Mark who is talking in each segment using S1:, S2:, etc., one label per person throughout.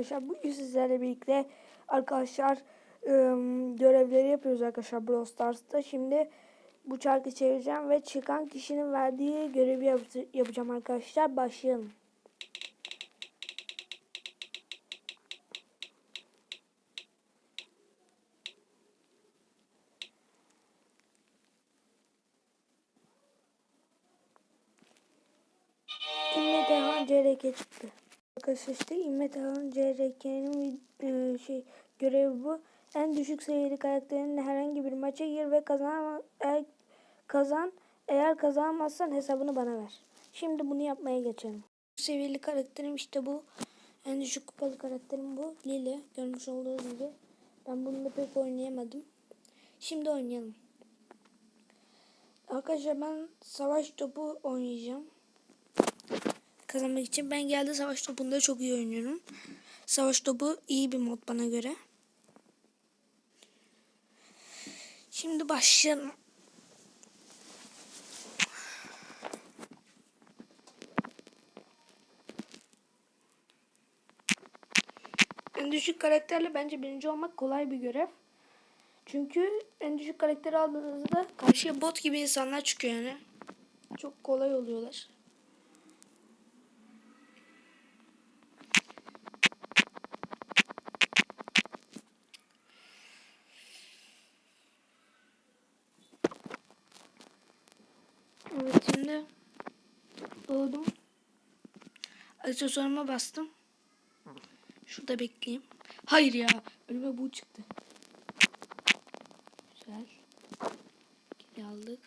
S1: arkadaşlar. Bugün sizlerle birlikte arkadaşlar ım, görevleri yapıyoruz arkadaşlar Brawl Stars'ta. Şimdi bu çarkı çevireceğim ve çıkan kişinin verdiği görevi yap- yapacağım arkadaşlar. Başlayalım. İmme Dehan CRK çıktı. Arkadaşlar işte İmme Dehan CRK'nin e, şey görevi bu. En düşük seviyeli karakterinle herhangi bir maça gir ve kazan eğer, kazan. Eğer kazanmazsan hesabını bana ver. Şimdi bunu yapmaya geçelim. Seviyeli karakterim işte bu. En düşük kupalı karakterim bu. Lili. Görmüş olduğunuz gibi. Ben bununla pek oynayamadım. Şimdi oynayalım. Arkadaşlar ben savaş topu oynayacağım kazanmak için. Ben geldi savaş topunda çok iyi oynuyorum. Savaş topu iyi bir mod bana göre. Şimdi başlayalım. En düşük karakterle bence birinci olmak kolay bir görev. Çünkü en düşük karakteri aldığınızda karşıya bot gibi insanlar çıkıyor yani. Çok kolay oluyorlar. Evet şimdi doğdum. Aksesuarıma bastım. Şurada bekleyeyim. Hayır ya. Önüme bu çıktı. Güzel. Geri aldık.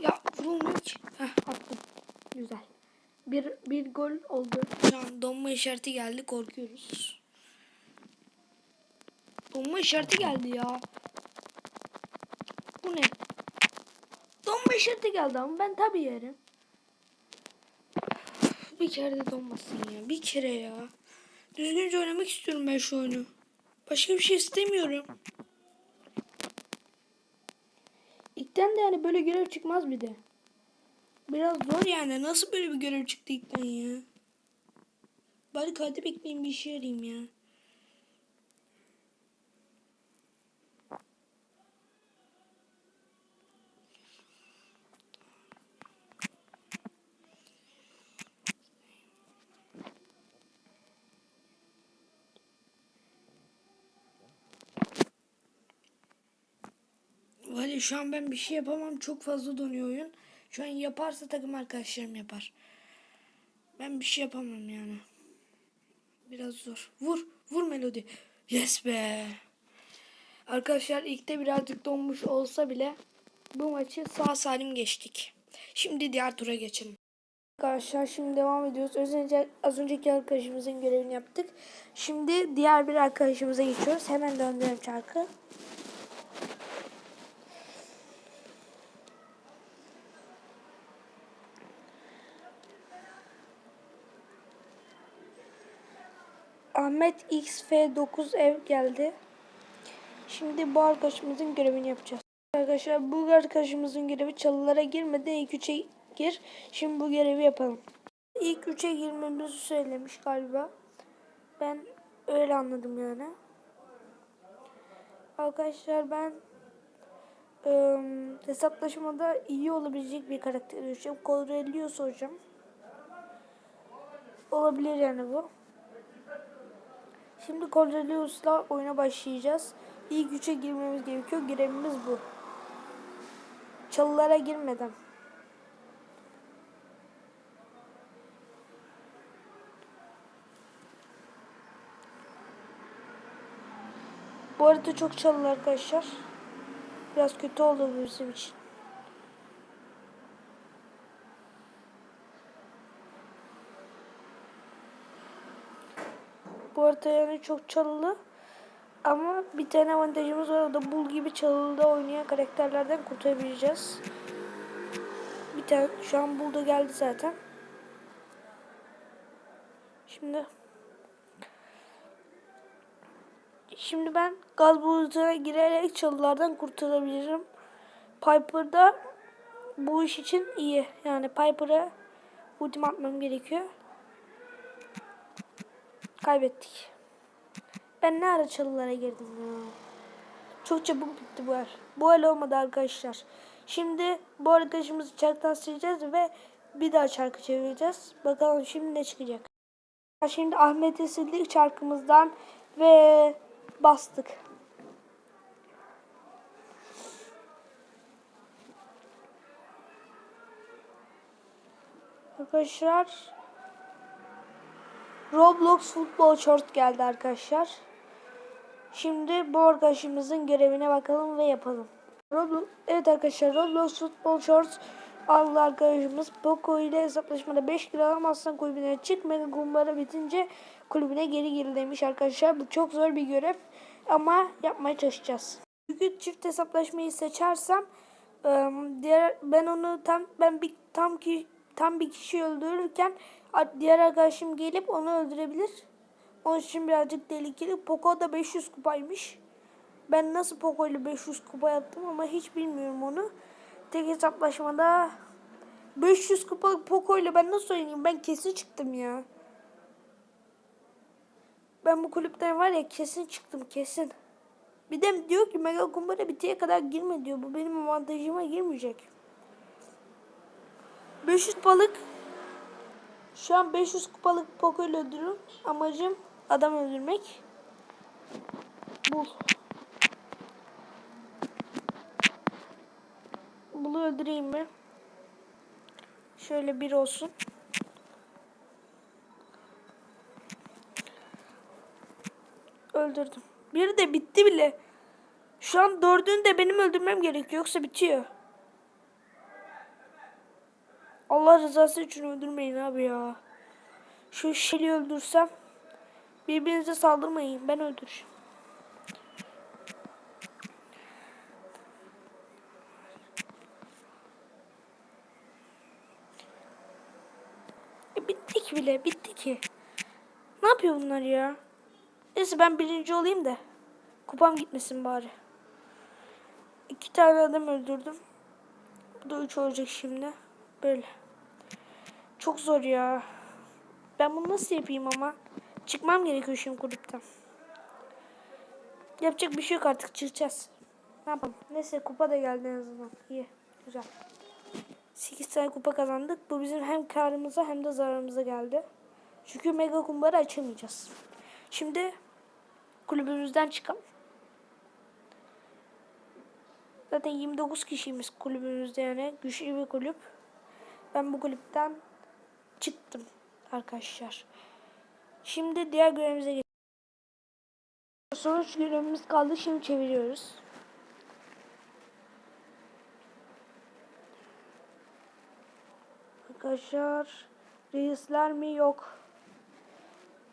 S1: Ya vurulmuyor ki. Heh attım. Güzel. Bir, bir gol oldu. Şu an donma işareti geldi. Korkuyoruz. Donma işareti geldi ya. Bu ne? Donma işareti geldi ama ben tabi yerim. Bir kere de donmasın ya. Bir kere ya. Düzgünce oynamak istiyorum ben şu oyunu. Başka bir şey istemiyorum. İlkten de yani böyle görev çıkmaz bir de. Biraz zor yani. Nasıl böyle bir görev çıktı ilkten ya? Bari kaydı bekleyeyim bir işe yarayayım ya. Valla şu an ben bir şey yapamam. Çok fazla donuyor oyun. Şu an yaparsa takım arkadaşlarım yapar. Ben bir şey yapamam yani. Biraz zor. Vur. Vur Melody. Yes be. Arkadaşlar ilkte birazcık donmuş olsa bile bu maçı sağ salim geçtik. Şimdi diğer tura geçelim. Arkadaşlar şimdi devam ediyoruz. Az, önce, az önceki arkadaşımızın görevini yaptık. Şimdi diğer bir arkadaşımıza geçiyoruz. Hemen döndürelim çarkı. Ahmet XF9 ev geldi. Şimdi bu arkadaşımızın görevini yapacağız. Arkadaşlar bu arkadaşımızın görevi çalılara girmeden ilk üçe gir. Şimdi bu görevi yapalım. İlk üçe girmemizi söylemiş galiba. Ben öyle anladım yani. Arkadaşlar ben ıı, hesaplaşmada iyi olabilecek bir karakter düşünüyorum. Cornelius hocam. Olabilir yani bu. Şimdi Cornelius'la oyuna başlayacağız. İlk üçe girmemiz gerekiyor. Görevimiz bu. Çalılara girmeden. Bu arada çok çalılı arkadaşlar. Biraz kötü oldu bizim için. Arada yani çok çalılı. Ama bir tane avantajımız var. Da bul gibi çalılıda oynayan karakterlerden kurtarabileceğiz. Bir tane şu an bulda geldi zaten. Şimdi Şimdi ben gaz bulutuna girerek çalılardan kurtarabilirim. Piper'da bu iş için iyi. Yani Piper'a ultim atmam gerekiyor. Kaybettik. Ben ne ara çalılara girdim ya. Çok çabuk bitti bu el. Bu el olmadı arkadaşlar. Şimdi bu arkadaşımızı çarktan sileceğiz ve bir daha çarkı çevireceğiz. Bakalım şimdi ne çıkacak. Şimdi Ahmet'i sildik çarkımızdan ve bastık. Arkadaşlar Roblox futbol short geldi arkadaşlar. Şimdi bu arkadaşımızın görevine bakalım ve yapalım. Roblox, evet arkadaşlar Roblox futbol shorts aldı arkadaşımız. Poco ile hesaplaşmada 5 kilo alamazsan kulübüne çık. Mega kumbara bitince kulübüne geri gir demiş arkadaşlar. Bu çok zor bir görev ama yapmaya çalışacağız. Çünkü çift hesaplaşmayı seçersem ıı, ben onu tam ben bir tam ki tam bir kişi öldürürken diğer arkadaşım gelip onu öldürebilir. Onun için birazcık tehlikeli. Poco da 500 kupaymış. Ben nasıl Poco ile 500 kupa yaptım ama hiç bilmiyorum onu. Tek hesaplaşmada 500 kupa Poco ile ben nasıl oynayayım? Ben kesin çıktım ya. Ben bu kulüpten var ya kesin çıktım kesin. Bir de diyor ki Mega Kumbara bitiye kadar girme diyor. Bu benim avantajıma girmeyecek. 500 balık. Şu an 500 kupalık Poco ile. Amacım adam öldürmek. Bul. Bulu öldüreyim mi? Şöyle bir olsun. Öldürdüm. Biri de bitti bile. Şu an dördünü de benim öldürmem gerekiyor. Yoksa bitiyor. Allah rızası için öldürmeyin abi ya. Şu Shelly'i öldürsem. Birbirinize saldırmayın. Ben öldüreceğim. E, bitti ki bile. Bitti ki. Ne yapıyor bunlar ya? Neyse ben birinci olayım da. Kupam gitmesin bari. İki tane adam öldürdüm. Bu da üç olacak şimdi. Böyle. Çok zor ya. Ben bunu nasıl yapayım ama? Çıkmam gerekiyor şimdi kulüpten. Yapacak bir şey yok artık çıkacağız. Ne yapalım? Neyse kupa da geldi en azından. İyi. Güzel. 8 tane kupa kazandık. Bu bizim hem karımıza hem de zararımıza geldi. Çünkü mega kumbarı açamayacağız. Şimdi kulübümüzden çıkalım. Zaten 29 kişiyimiz kulübümüzde yani. Güçlü bir kulüp. Ben bu kulüpten çıktım arkadaşlar. Şimdi diğer görevimize geçelim. Sonuç görevimiz kaldı. Şimdi çeviriyoruz. Arkadaşlar reisler mi yok.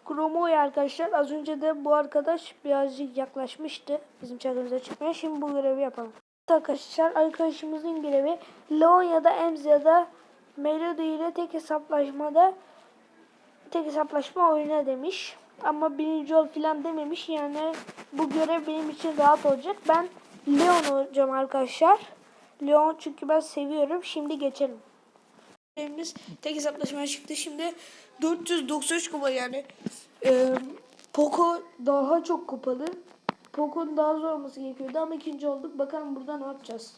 S1: Kromoy arkadaşlar az önce de bu arkadaş birazcık yaklaşmıştı bizim çadırımıza çıkmaya. Şimdi bu görevi yapalım. Arkadaşlar arkadaşımızın görevi Leon ya da Ems ya da Melody ile tek hesaplaşmada tek hesaplaşma oyna demiş. Ama birinci ol filan dememiş. Yani bu görev benim için rahat olacak. Ben Leon olacağım arkadaşlar. Leon çünkü ben seviyorum. Şimdi geçelim. Görevimiz tek hesaplaşmaya çıktı. Şimdi 493 kupa yani. Ee, Poco daha çok kupalı. Poco'nun daha zor olması gerekiyordu ama ikinci olduk. Bakalım burada ne yapacağız.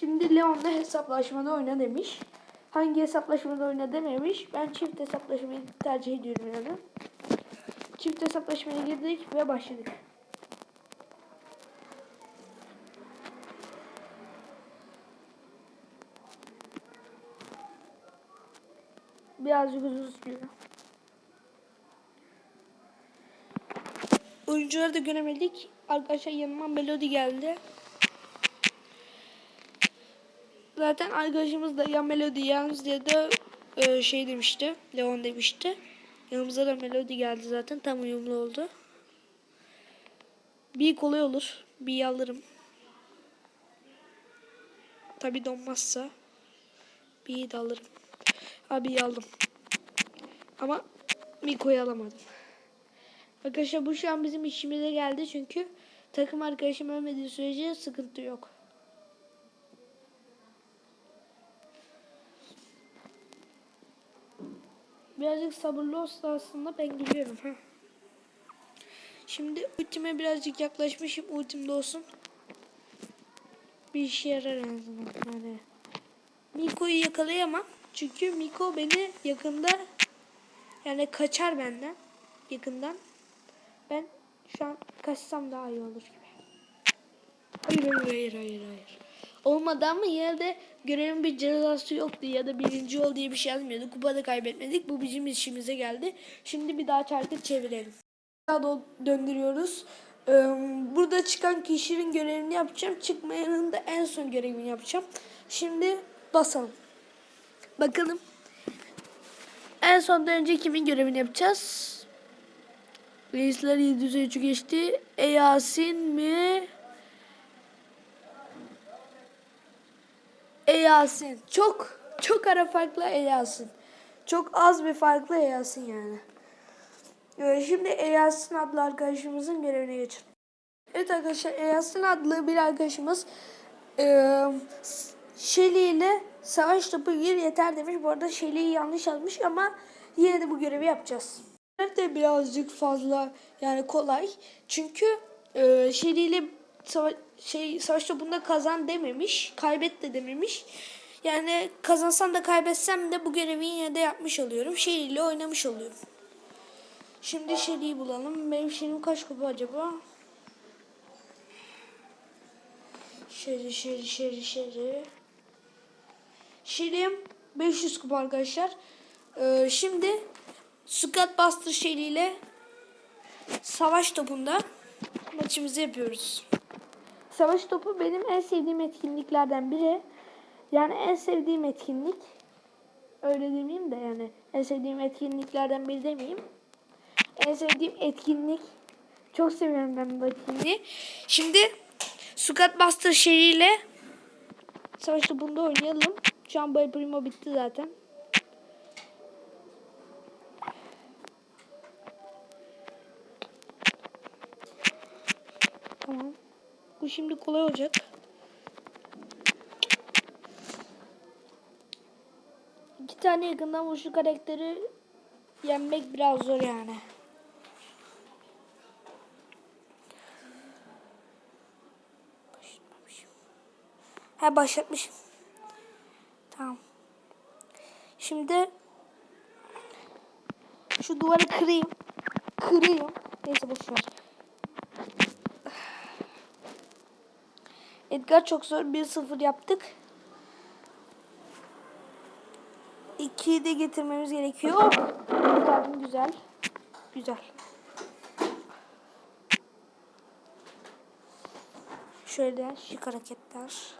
S1: Şimdi Leon'la hesaplaşmada oyna demiş. Hangi hesaplaşmada oyna dememiş. Ben çift hesaplaşmayı tercih ediyorum yani. Çift hesaplaşmaya girdik ve başladık. Birazcık uzun sürüyor. Oyuncuları da göremedik. Arkadaşlar yanıma Melody geldi. Zaten arkadaşımız da ya Melody yalnız diye de e, şey demişti. Leon demişti. Yanımıza da Melody geldi zaten. Tam uyumlu oldu. Bir kolay olur. Bir alırım. Tabi donmazsa. Bir de alırım. Abi aldım. Ama Miko'yu alamadım. Arkadaşlar bu şu an bizim işimize geldi çünkü takım arkadaşım ölmediği sürece sıkıntı yok. Birazcık sabırlı olsa aslında ben geliyorum. Ha. Şimdi ultime birazcık yaklaşmışım. Ultimde olsun. Bir işe yarar en azından. Yani. Miko'yu yakalayamam. Çünkü Miko beni yakında yani kaçar benden. Yakından. Ben şu an kaçsam daha iyi olur gibi. Hayır hayır hayır hayır hayır. Olmadı ama yine de görevin bir cezası yoktu ya da birinci ol diye bir şey yazmıyordu. Kupada kaybetmedik. Bu bizim işimize geldi. Şimdi bir daha çarkı çevirelim. Daha do- döndürüyoruz. Ee, burada çıkan kişinin görevini yapacağım. Çıkmayanın da en son görevini yapacağım. Şimdi basalım. Bakalım. En sondan önce kimin görevini yapacağız? Reisler 703'ü geçti. E Yasin mi? E Yasin. Çok çok ara farklı E Yasin. Çok az bir farklı E Yasin yani. Ee, şimdi E Yasin adlı arkadaşımızın görevine geçelim. Evet arkadaşlar E Yasin adlı bir arkadaşımız e, Shelly ile savaş topu gir yeter demiş. Bu arada Shelly'yi yanlış yazmış ama yine de bu görevi yapacağız. de birazcık fazla yani kolay. Çünkü e, Shelly ile sava- şey savaş topunda kazan dememiş, kaybet de dememiş. Yani kazansam da kaybetsem de bu görevi yine de yapmış oluyorum. Shelly ile oynamış oluyorum. Şimdi Shelly'yi bulalım. Benim Shelly'm kaç kupa acaba? Shelly, Shelly, Shelly, Shelly. Shelly'm 500 kupa arkadaşlar. Ee, şimdi Squad Buster Shelly ile savaş topunda maçımızı yapıyoruz. Savaş topu benim en sevdiğim etkinliklerden biri. Yani en sevdiğim etkinlik. Öyle demeyeyim de yani en sevdiğim etkinliklerden biri demeyeyim. En sevdiğim etkinlik. Çok seviyorum ben bu etkinliği. Şimdi Squad Buster ile savaş topunda oynayalım. Şu an Boy Primo bitti zaten. Tamam. Bu şimdi kolay olacak. İki tane yakından vuruşlu karakteri yenmek biraz zor yani. Ha başlatmışım. Tamam. Şimdi şu duvarı kırayım. Kırayım. Neyse boş Edgar çok zor. 1-0 yaptık. 2'yi de getirmemiz gerekiyor. Kurtardım güzel. Güzel. Şöyle şık hareketler.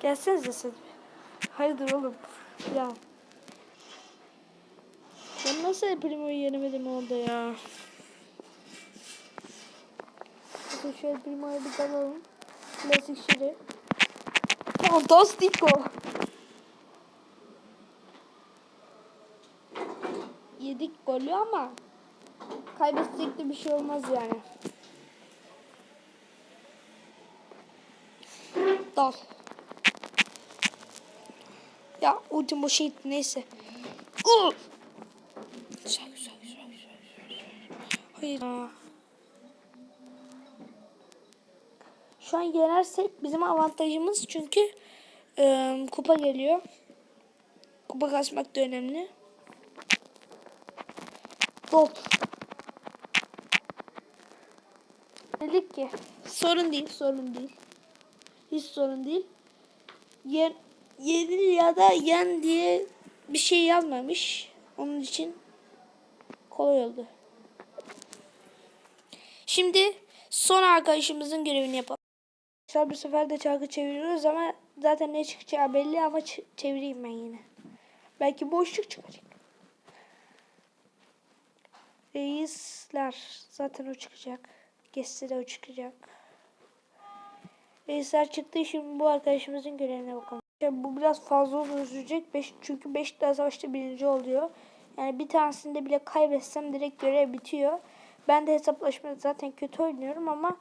S1: Gelsenize siz. Hayırdır oğlum. Ya. Nasıl Primo'yu yenemedim orada ya. Bakın El Primo'ya bir dalalım. Klasik şiri. Fantastico. Yedik golü ama kaybetsek de bir şey olmaz yani. Dal. Ya ultim boşa gitti neyse. Uh! Güzel güzel güzel güzel. Şu an yenersek bizim avantajımız çünkü e, kupa geliyor. Kupa kasmak da önemli. Gold. Dedik ki sorun değil sorun değil. Hiç sorun değil. Yen, yenil ya da yen diye bir şey yazmamış. Onun için kolay oldu. Şimdi son arkadaşımızın görevini yapalım. Arkadaşlar bu sefer de çarkı çeviriyoruz ama zaten ne çıkacağı belli ama çevireyim ben yine. Belki boşluk çıkacak. Reisler zaten o çıkacak. Geçse de o çıkacak. Reisler çıktı şimdi bu arkadaşımızın görevine bakalım. Yani bu biraz fazla uzun sürecek. Beş, çünkü 5 tane savaşta birinci oluyor. Yani bir tanesinde bile kaybetsem direkt görev bitiyor. Ben de hesaplaşmada zaten kötü oynuyorum ama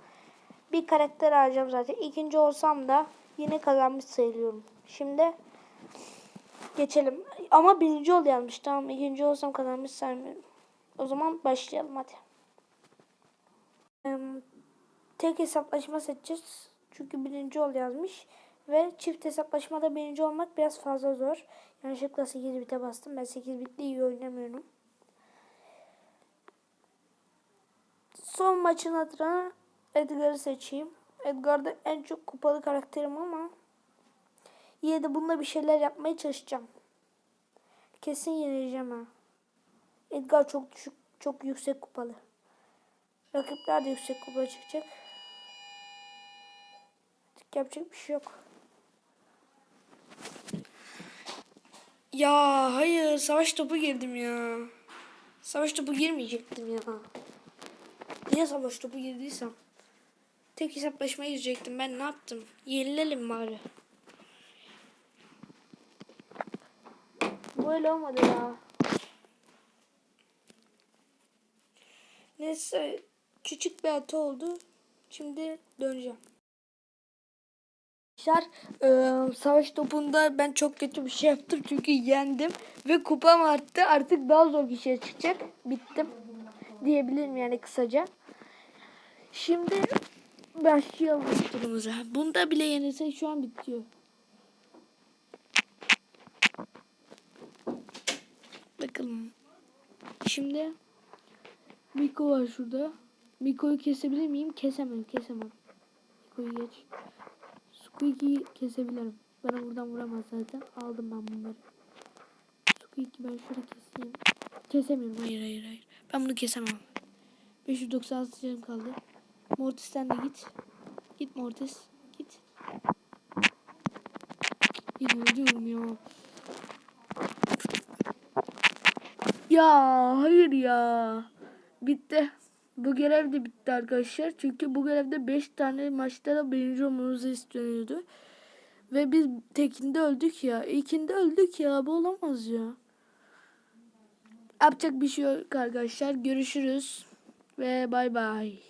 S1: bir karakter alacağım zaten. İkinci olsam da
S2: yine kazanmış sayılıyorum. Şimdi geçelim. Ama birinci ol yazmış. Tamam ikinci olsam kazanmış saymıyorum. O zaman başlayalım hadi. Tek hesaplaşma seçeceğiz. Çünkü birinci ol yazmış. Ve çift hesaplaşmada birinci olmak biraz fazla zor. Yanlışlıkla 8 bite bastım. Ben 8 bitle iyi oynamıyorum. Son maçın adına Edgar'ı seçeyim. Edgar da en çok kupalı karakterim ama yine de bununla bir şeyler yapmaya çalışacağım. Kesin yenileceğim ha. Edgar çok düşük, çok yüksek kupalı. Rakipler de yüksek kupa çıkacak. Artık yapacak bir şey yok.
S1: Ya hayır savaş topu girdim ya. Savaş topu girmeyecektim ya. Niye savaş topu girdiysem? Tek hesaplaşmaya girecektim. Ben ne yaptım? Yenilelim bari.
S2: Böyle olmadı ya.
S1: Neyse küçük bir hata oldu. Şimdi döneceğim. Arkadaşlar eee, savaş topunda ben çok kötü bir şey yaptım çünkü yendim ve kupam arttı artık daha zor bir şey çıkacak bittim diyebilirim yani kısaca. Şimdi başlayalım turumuza. Bunda bile yenilsek şu an bitiyor. Bakalım. Şimdi Miko var şurada. Miko'yu kesebilir miyim? Kesemem, kesemem. Miko'yu geç. Squeaky'yi kesebilirim. Bana buradan vuramaz zaten. Aldım ben bunları. Squeaky ben şurada keseyim. Kesemiyorum. Hayır, hayır, hayır. Ben bunu kesemem. 596 canım kaldı. Mortis sen de git. Git Mortis. Git. Yine ölüyorum ya. Ya hayır ya. Bitti. Bu görev de bitti arkadaşlar. Çünkü bu görevde 5 tane maçta da birinci olmamızı isteniyordu. Ve biz tekinde öldük ya. İlkinde öldük ya. Bu olamaz ya. Yapacak bir şey yok arkadaşlar. Görüşürüz. Ve bay bay.